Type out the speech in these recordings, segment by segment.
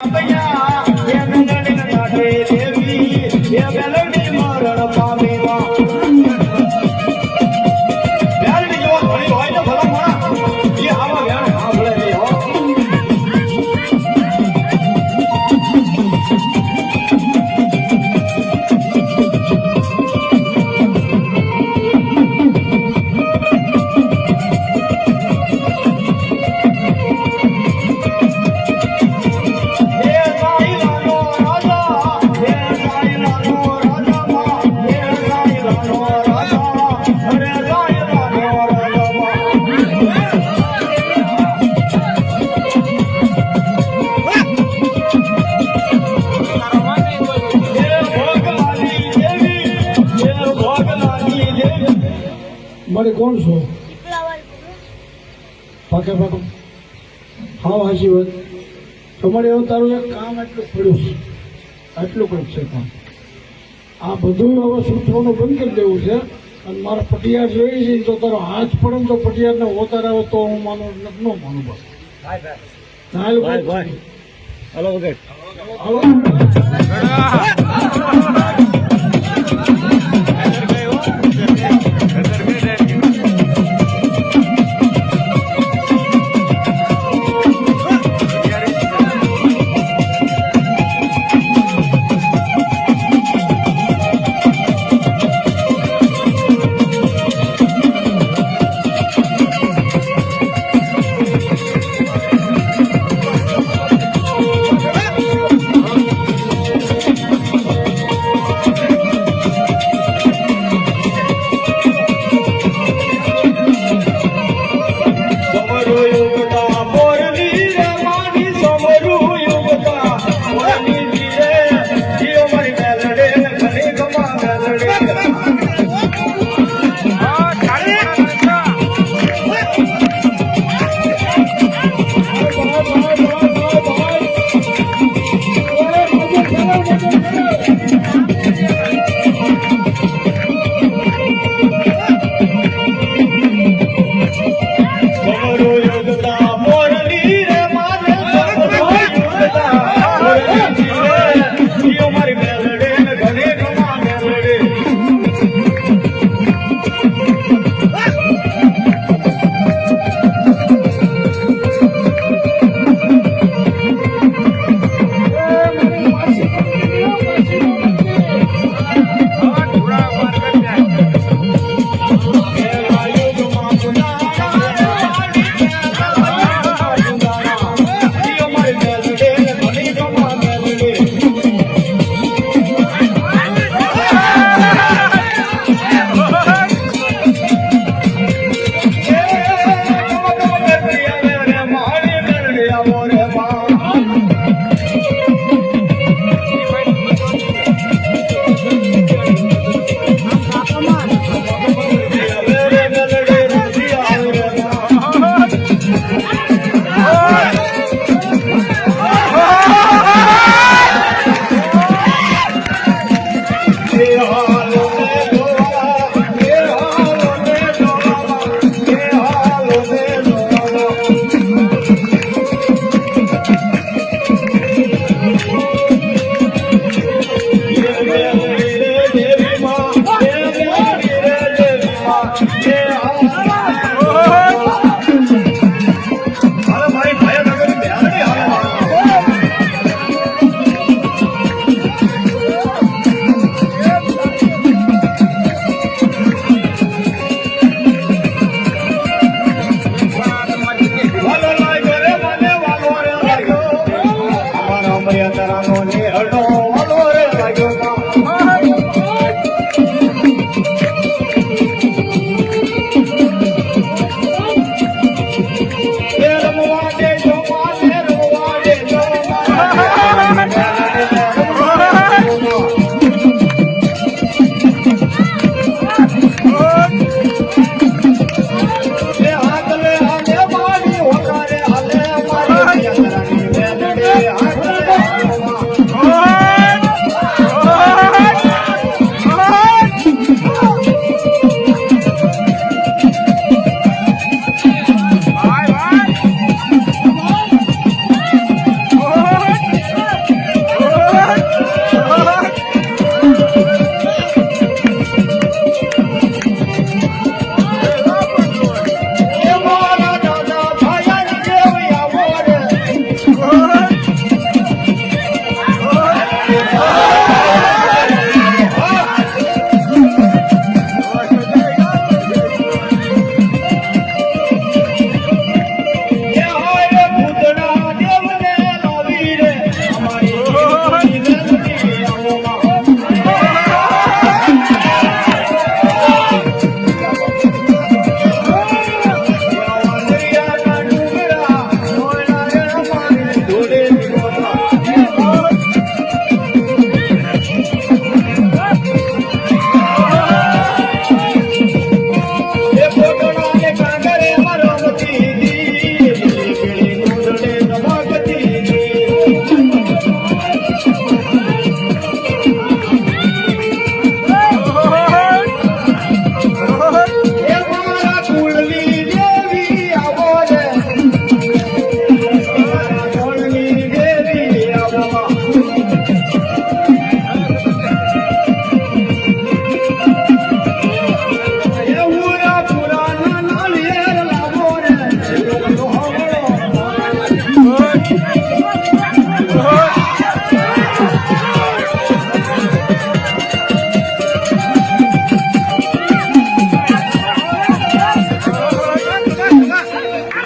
પૈયા એ મેલડીને નાથે મારે કોણ છો? પાકે પાકો. હા હાજી વાત. તમારે એવું તારું એક કામ એટલું પડ્યું છે. આટલું કંઈક છે કામ. આ બધું હવે સૂત્રોનું બંધ કરી દેવું છે. અને મારા પટિયાર જોઈએ છે તો તારો હાથ પડે ને તો પટિયારને ઓતાર આવે તો હું માનું ન ન માનું બસ. ના, હાલો,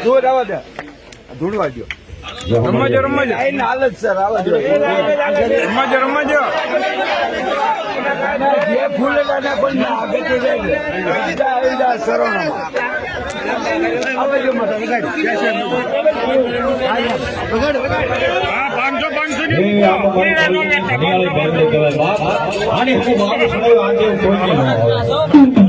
હાલો. રમવા દે ધૂળવા જો રમજો રમજો આઈને હાલ જ સર આવા દો રમવા જો રમવા જો જે ફૂલેલાના પણ ના આગળ જાય ને. પાંચસો પાંચસો બાપ આની હું મારું આજે કોઈ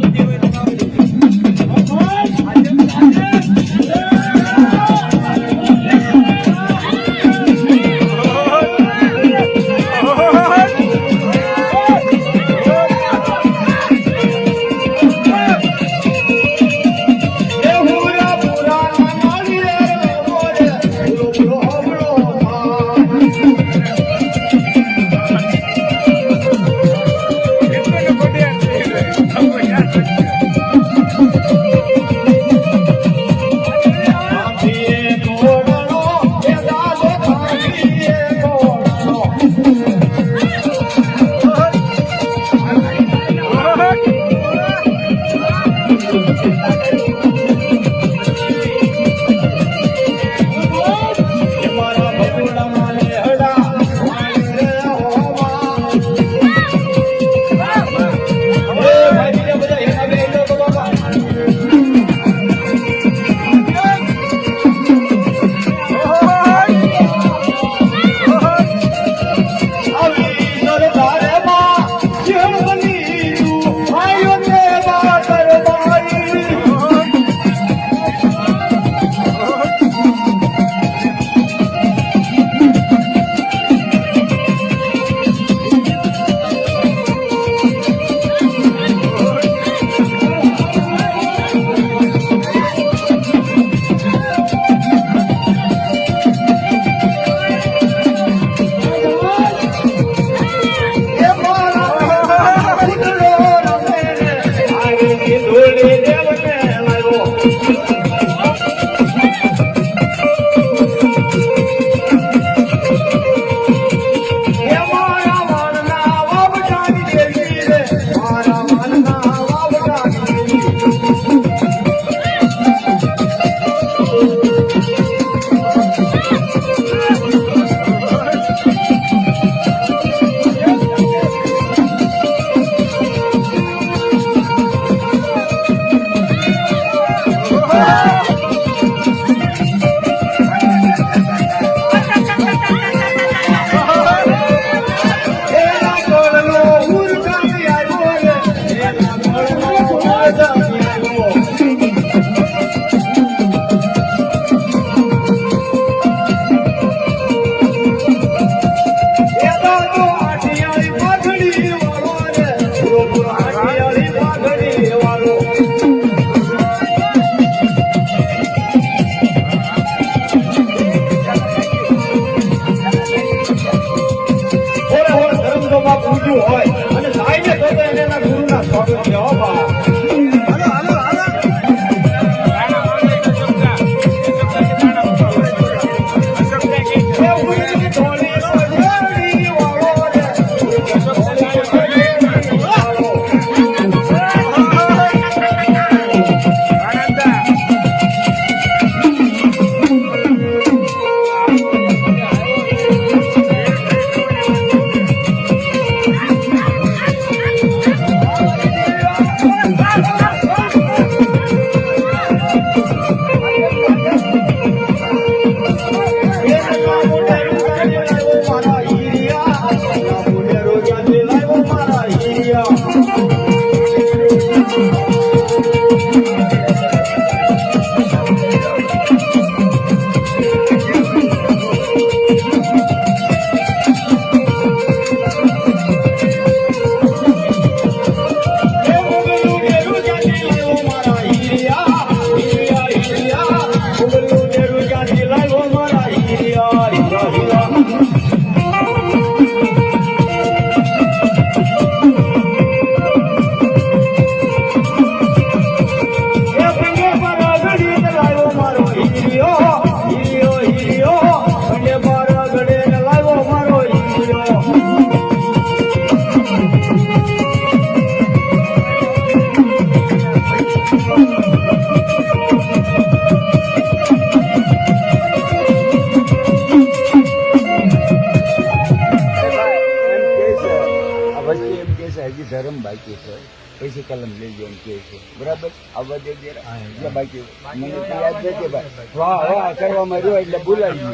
કલમ લઈ ગયો એમ કે છે. બરાબર? આવવા દે જરા. એટલે બાકી મને તો યાદ નથી ભાઈ. વાહ વાહ કરવામાં રહ્યો એટલે બોલાવી ગયો.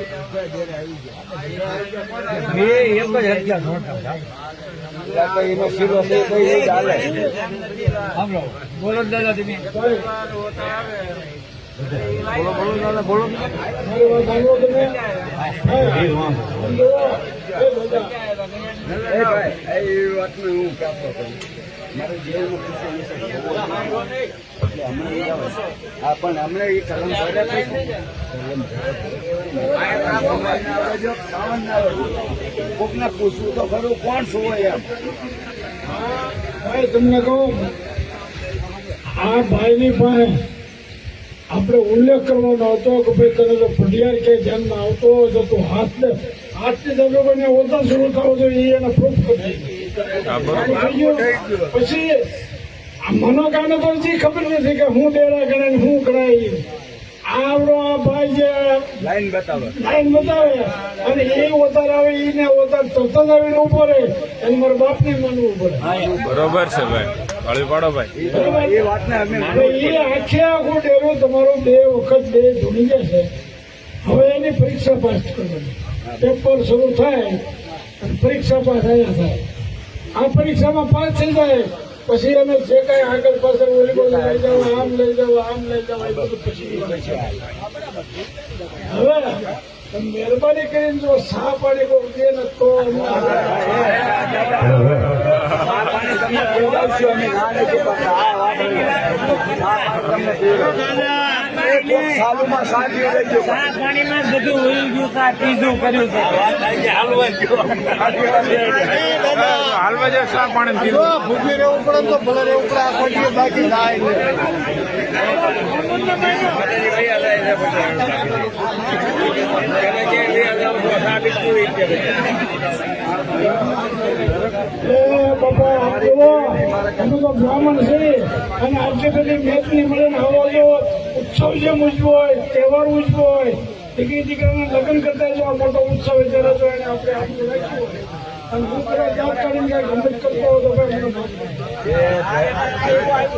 એટલે તો એનો શીરો છે તો એ ચાલે મારી બોલો દાદા તમે. બોલો બોલો દાદા બોલો. એ ભાઈ એ વાતમાં હું કાપતો હતો મારે કોકને પૂછવું તો ખરું, કોણ શું હોય ભાઈ, તમને કહું, આ ભાઈની પાસે આપણે ઉલ્લેખ કરવાનો હતો કે ભાઈ તને જો ફડિયાર કે ધ્યાનમાં આવતો હોય તો તું હાથ દે હાથની તમે ઓછા શરૂ થવો જોઈએ, એને પ્રૂફ કરી. પછી આ મનોકાને તો હજી ખબર નથી કે હું ડેરા ગણે ને હું કરાય આવડો આ ભાઈ જે લાઈન બતાવે. લાઈન બતાવે. અને એ ઓતાર આવે એને ઓતાર તરત જ આવીને ઊભો રહે. એને મારા બાપને માનવું પડે. બરોબર છે ભાઈ. હળી પાડો ભાઈ. એ વાતને અમે એ આખે આખો ડેરો તમારો બે વખત બે ધૂણી જશે. હવે એની પરીક્ષા પાસ કરવાની. પેપર શરૂ થાય પરીક્ષા પાસ અહીંયા થાય. આ પરીક્ષામાં પાસ થઈ જાય પછી અમે જે કાંઈ આગળ પાછળ ઓલી બાજુ લઈ જાવ આમ લઈ જાવ આમ લઈ જાવ એ બધું પછી હવે મહેરબાની કરીને જો સા પાણી કોઈ દે ને તો અમે તમને પીવડાવશું અમે ના નથી પાડતા. આ વાત નહીં. આ વાત તમને પીવડાવશું. એક સાલુમાં સા પીવડાવજો. હાલવા જાય શા પાણી પીધું એ બાપા આપ જુઓ બ્રાહ્મણ છે અને આટલી બધી મેચની મળીને હવા જો ઉત્સવ જેમ ઉજવો હોય તહેવાર ઉજવો હોય દીકરી દીકરાના લગ્ન કરતા જો મોટો ઉત્સવ જ્યારે જો એને આપણે હોય તો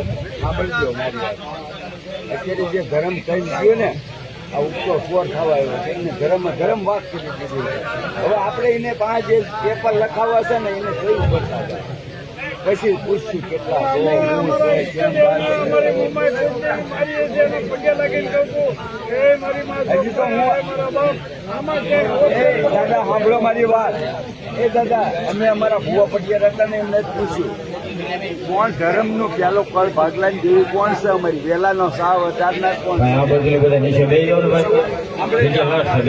અત્યારે જે ગરમ થઈ ગયું ને આ ઉપરો સ્વર થવા આવ્યો છે. એને ગરમ ગરમ વાત કરી દીધી હવે આપણે એને પાંચ જે પેપર લખાવા છે ને એને કઈ પડતા. પછી પૂછશું કેટલા હજી તો હું- દાદા સાંભળો મારી વાત. એ દાદા અમે અમારા ભુવા પટિયા હતા ને એમને જ પૂછ્યું. કોણ ધર્મનો પેલો કળ ભાગલાની દેવી? કોણ છે અમારી? વેલાનો સાવ અચારના કોણ આ બાજુ બધા નીચે બે જાઓ ભાઈ જગ્યા લાટ બધા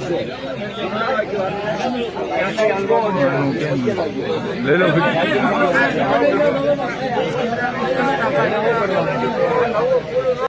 છે